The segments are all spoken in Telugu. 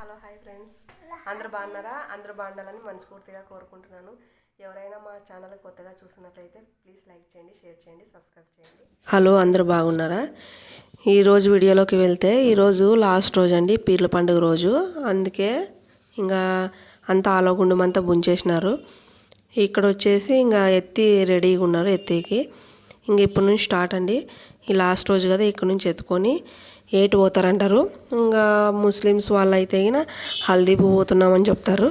Hello hi friends. అందరు బాగున్నారా? అందరూ బాగుండాలని మనస్ఫూర్తిగా కోరుకుంటున్నాను. ఎవరైనా మా ఛానల్ కొత్తగా చూసినట్లయితే ప్లీజ్ లైక్ చేయండి షేర్ చేయండి సబ్స్క్రైబ్ చేయండి. హలో అందరూ బాగున్నారా? ఈరోజు వీడియోలోకి వెళ్తే ఈరోజు లాస్ట్ రోజు అండి పీర్ల పండుగ రోజు. అందుకే ఇంకా అంతా ఆలోగుండం అంతా బుంచేసినారు ఇక్కడ వచ్చేసి ఇంకా ఎత్తి రెడీగా ఉన్నారు ఎత్తికి. ఇంక ఇప్పటి నుంచి స్టార్ట్ అండి. ఈ లాస్ట్ రోజు కదా ఇక్కడ నుంచి ఎత్తుకొని ఏటు పోతారంటారు? ఇంకా ముస్లిమ్స్ వాళ్ళు అయితే గిన హల్దీ పోతున్నామని చెప్తారు.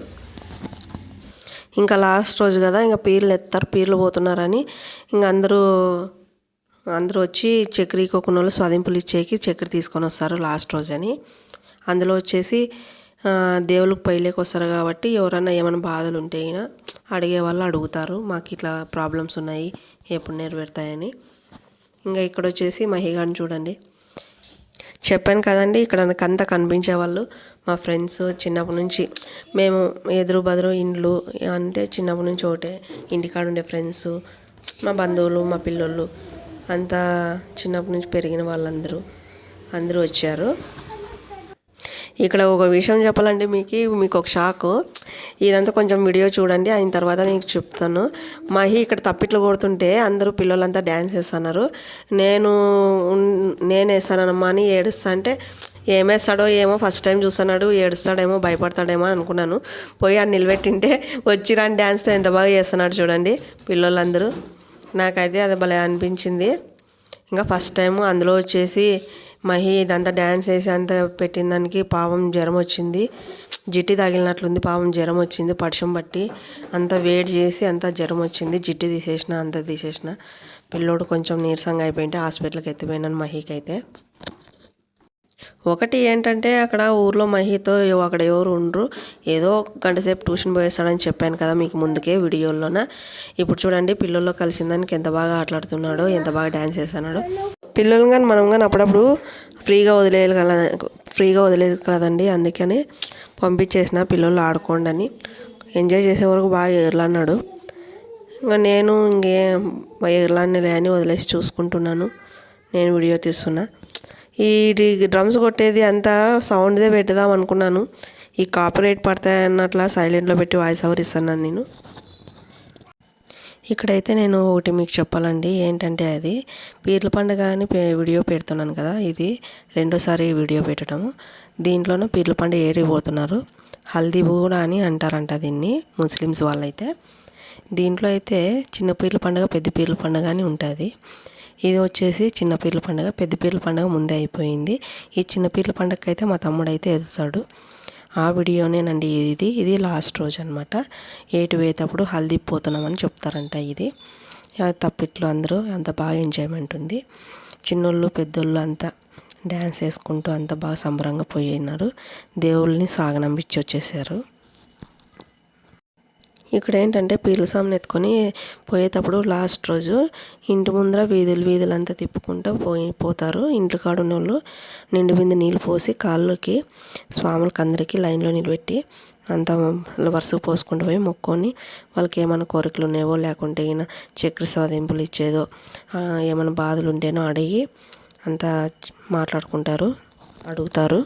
ఇంకా లాస్ట్ రోజు కదా ఇంకా పీర్లు ఎత్తారు పీర్లు పోతున్నారని. ఇంకా అందరూ అందరూ వచ్చి చక్రీ కొక్కున వాళ్ళు స్వాదింపులు ఇచ్చేకి చక్కెర తీసుకొని వస్తారు లాస్ట్ రోజు అని. అందులో వచ్చేసి దేవుళ్ళకి పైలేకి వస్తారు కాబట్టి ఎవరైనా ఏమైనా బాధలు ఉంటే అయినా అడిగే వాళ్ళు అడుగుతారు. మాకు ఇట్లా ప్రాబ్లమ్స్ ఉన్నాయి ఎప్పుడు నెరవేరుతాయని. ఇంకా ఇక్కడ వచ్చేసి మహిగాని చూడండి. చెప్పాను కదండి ఇక్కడ నాకు అంతా కనిపించే వాళ్ళు మా ఫ్రెండ్స్ చిన్నప్పటి నుంచి. మేము ఎదురు బదురు ఇండ్లు అంటే చిన్నప్పటి నుంచి ఒకటే ఇంటికాడ ఉండే ఫ్రెండ్స్ మా బంధువులు మా పిల్లోళ్ళు అంతా చిన్నప్పటి నుంచి పెరిగిన వాళ్ళందరూ అందరూ వచ్చారు. ఇక్కడ ఒక విషయం చెప్పాలంటే మీకు మీకు ఒక షాకు. ఇదంతా కొంచెం వీడియో చూడండి అయిన తర్వాత నీకు చెప్తాను. మహి ఇక్కడ తప్పిట్లు కొడుతుంటే అందరూ పిల్లలంతా డ్యాన్స్ వేస్తున్నారు. నేను నేను వేస్తానమ్మా అని ఏడుస్తా అంటే ఏమేస్తాడో ఏమో ఫస్ట్ టైం చూస్తున్నాడు ఏడుస్తాడేమో భయపడతాడేమో అని అనుకున్నాను. పోయి ఆ నిలబెట్టింటే వచ్చిరాని డ్యాన్స్తో ఎంత బాగా చేస్తున్నాడు చూడండి పిల్లలందరూ. నాకైతే అది భలే అనిపించింది. ఇంకా ఫస్ట్ టైం అందులో వచ్చేసి మహి ఇదంతా డ్యాన్స్ వేసి అంతా పెట్టిన దానికి పాపం జ్వరం వచ్చింది. జిట్టి తగిలినట్లుంది పాపం జ్వరం వచ్చింది పడిషం పట్టి అంతా వేడి చేసి అంతా జ్వరం వచ్చింది. జిట్టి తీసేసిన అంతా తీసేసిన. పిల్లోడు కొంచెం నీరసంగా అయిపోయింటే హాస్పిటల్కి ఎత్తిపోయినాను మహికి అయితే ఒకటి ఏంటంటే అక్కడ ఊర్లో మహితో అక్కడ ఎవరు ఉండరు. ఏదో గంట సేపు ట్యూషన్ పోయేస్తాడని చెప్పాను కదా మీకు ముందుకే వీడియోలోన. ఇప్పుడు చూడండి పిల్లల్లో కలిసిన దానికి ఎంత బాగా ఆటలాడుతున్నాడో ఎంత బాగా డ్యాన్స్ చేస్తున్నాడో పిల్లలు కానీ మనం కానీ అప్పుడప్పుడు ఫ్రీగా వదిలేయాలి కదా ఫ్రీగా వదిలేదు కదండి అందుకని పంపించేసిన పిల్లలు ఆడుకోండి అని. ఎంజాయ్ చేసే వరకు బాగా ఎగరలన్నాడు ఇంకా నేను ఇంకే ఎగరలాడినలే అని వదిలేసి చూసుకుంటున్నాను. నేను వీడియో తీస్తున్నా. ఈ డ్రమ్స్ కొట్టేది అంతా సౌండ్దే పెట్టుదాం అనుకున్నాను. ఈ కాపరేట్ పడతాయన్నట్లా సైలెంట్లో పెట్టి వాయిస్ ఓవర్ ఇస్తున్నాను నేను. ఇక్కడైతే నేను ఒకటి మీకు చెప్పాలండి ఏంటంటే అది పీర్ల పండుగ అని వీడియో పెడుతున్నాను కదా ఇది రెండోసారి వీడియో పెట్టడము. దీంట్లోనూ పీర్ల పండుగ ఏడిపోతున్నారు హల్దీ కూడా అని అంటారంట దీన్ని ముస్లిమ్స్ వాళ్ళైతే. దీంట్లో అయితే చిన్న పీర్ల పండుగ పెద్ద పీర్ల పండుగ అని ఉంటుంది. ఇది వచ్చేసి చిన్న పీర్ల పండుగ పెద్ద పీర్ల పండుగ ముందే అయిపోయింది. ఈ చిన్న పీర్ల పండుగకి అయితే మా తమ్ముడు అయితే ఎదుగుతాడు. ఆ వీడియోనేనండి ఇది. ఇది లాస్ట్ రోజు అనమాట ఏటు వేతప్పుడు హల్దీ పోతున్నామని చెప్తారంట ఇది. తప్పిట్లు అందరూ అంత బాగా ఎంజాయ్మెంట్ ఉంది. చిన్నోళ్ళు పెద్దోళ్ళు అంతా డ్యాన్స్ వేసుకుంటూ అంత బాగా సంబరంగా పోయినారు దేవుళ్ళని సాగనంపించి వచ్చేసారు ఇక్కడ ఏంటంటే పీర్ల స్వామిని ఎత్తుకొని పోయేటప్పుడు లాస్ట్ రోజు ఇంటి ముందర వీధులు వీధులు అంతా తిప్పుకుంటూ పోయి పోతారు. ఇంట్లో కాడున్న వాళ్ళు నిండు బింది నీళ్ళు పోసి కాళ్ళకి స్వాములకి అందరికీ లైన్లో నిలబెట్టి అంతా వరుసకు పోసుకుంటూ పోయి మొక్కొని వాళ్ళకి ఏమైనా కోరికలు ఉన్నాయో లేకుంటే ఈయన చక్ర సాధింపులు ఇచ్చేదో ఏమైనా బాధలు ఉంటేనో అడిగి అంతా మాట్లాడుకుంటారు అడుగుతారు.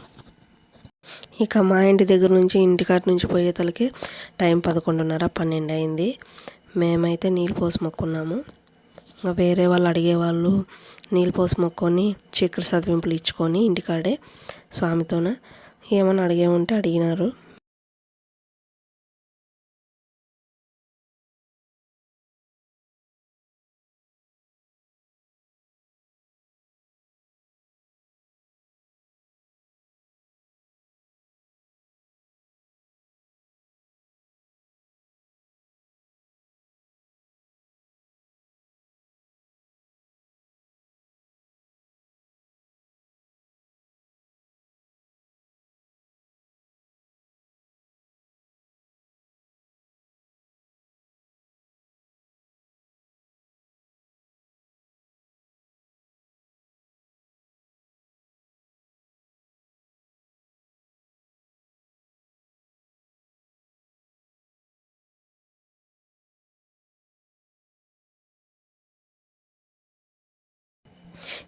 ఇక మా ఇంటి దగ్గర నుంచి ఇంటికాడ నుంచి పోయేతలకి టైం పదకొండున్నర పన్నెండు అయింది. మేమైతే నీళ్ళు పోసి మొక్కున్నాము. ఇంకా వేరే వాళ్ళు అడిగేవాళ్ళు నీళ్ళు పోసి మొక్కొని చక్కెర సదివింపులు ఇచ్చుకొని ఇంటికాడే స్వామితోన ఏమైనా అడిగే ఉంటే అడిగినారు.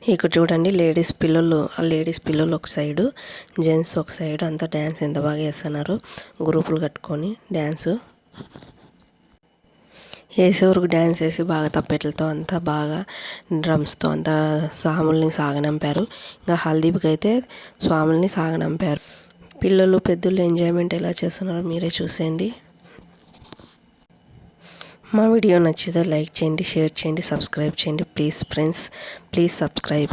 ఇక్కడ చూడండి లేడీస్ పిల్లలు ఆ లేడీస్ పిల్లలు ఒక సైడు జెంట్స్ ఒక సైడు అంతా డ్యాన్స్ ఎంత బాగా వేస్తున్నారు గ్రూపులు కట్టుకొని డ్యాన్సు వేసేవరకు డ్యాన్స్ వేసి బాగా తప్పెట్లతో అంతా బాగా డ్రమ్స్తో అంతా స్వాముల్ని సాగనంపారు. ఇంకా హల్దీప్కి అయితే స్వాముల్ని సాగనంపారు. పిల్లలు పెద్దలు ఎంజాయ్మెంట్ ఎలా చేస్తున్నారో మీరే చూసేయండి. మా వీడియో నచ్చితే లైక్ చేయండి షేర్ చేయండి సబ్స్క్రైబ్ చేయండి. Please friends please subscribe.